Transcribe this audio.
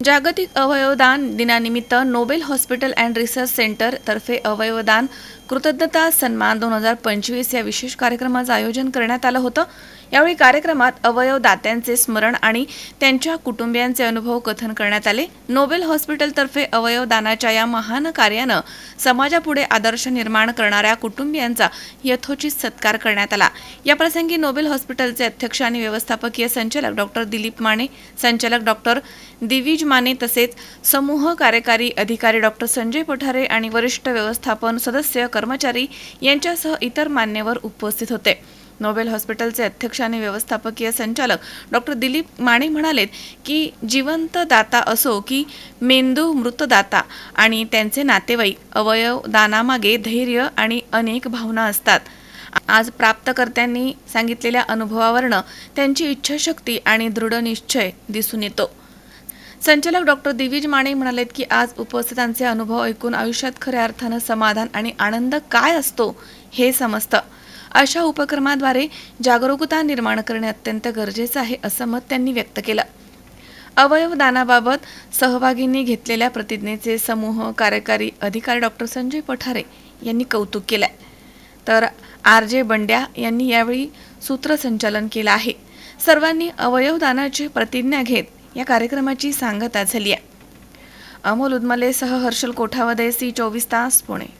जागतिक अवयवदान दिनानिमित्त Nobel hospital and research centre तर्फे अवयवदान कृतज्ञता सन्मान दोन हजार पंचवीस या विशेष कार्यक्रमाचं आयोजन करण्यात आलं होतं. यावेळी कार्यक्रमात अवयवदात्यांचे स्मरण आणि त्यांच्या कुटुंबियांचे अनुभव कथन करण्यात आले. नोबेल हॉस्पिटलतर्फे अवयवदानाच्या या महान कार्यानं समाजापुढे आदर्श निर्माण करणाऱ्या कुटुंबियांचा यथोचित सत्कार करण्यात आला. याप्रसंगी नोबेल हॉस्पिटलचे अध्यक्ष आणि व्यवस्थापकीय संचालक डॉक्टर दिलीप माने संचालक डॉक्टर दिवीज माने तसेच समूह कार्यकारी अधिकारी डॉक्टर संजय पठारे आणि वरिष्ठ व्यवस्थापन सदस्य कर्मचारी यांच्यासह इतर मान्यवर उपस्थित होते. नोबेल हॉस्पिटलचे अध्यक्ष आणि व्यवस्थापकीय संचालक डॉक्टर दिलीप माने म्हणालेत की जिवंत दाता असो की मेंदू मृतदाता आणि त्यांचे नातेवाईक अवयव दानामागे धैर्य आणि अनेक भावना असतात. आज प्राप्तकर्त्यांनी सांगितलेल्या अनुभवावरनं त्यांची इच्छाशक्ती आणि दृढ निश्चय दिसून येतो. संचालक डॉक्टर दिवीज माने म्हणालेत की आज उपस्थितांचे अनुभव ऐकून आयुष्यात खऱ्या अर्थानं समाधान आणि आनंद काय असतो हे समजतं. अशा उपक्रमाद्वारे जागरूकता निर्माण करणे अत्यंत गरजेचं आहे असं मत त्यांनी व्यक्त केलं. अवयवदानाबाबत सहभागींनी घेतलेल्या प्रतिज्ञेचे समूह कार्यकारी अधिकारी डॉक्टर संजय पठारे यांनी कौतुक केलंय. तर आर जे बंड्या यांनी यावेळी सूत्रसंचालन केलं आहे. सर्वांनी अवयवदानाची प्रतिज्ञा घेत या कार्यक्रमाची सांगता झाली आहे. अमोल उदमलेसह हर्षल कोठावदे सी चोवीस तास पुणे.